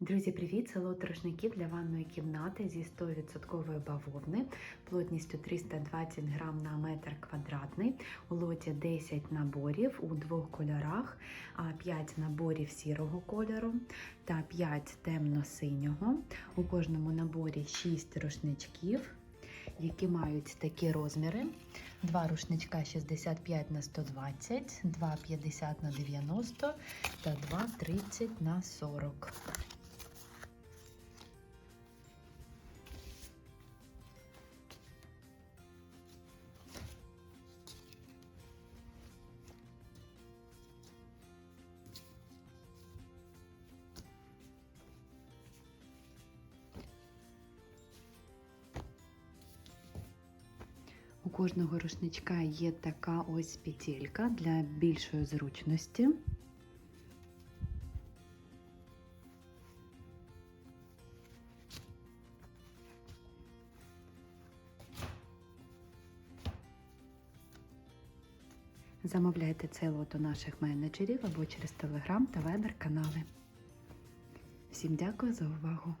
Друзі, привіт! Це лот рушників для ванної кімнати зі 100% бавовни плотністю 320 грам на метр квадратний. У лоті 10 наборів у двох кольорах, 5 наборів сірого кольору та 5 темно-синього. У кожному наборі 6 рушничків, які мають такі розміри. Два рушничка 65 на 120, два 50 на 90 та два 30 на 40. Кожного рушничка є така ось петелька для більшої зручності. Замовляйте цей лот у наших менеджерів або через Telegram та Viber канали. Всім дякую за увагу!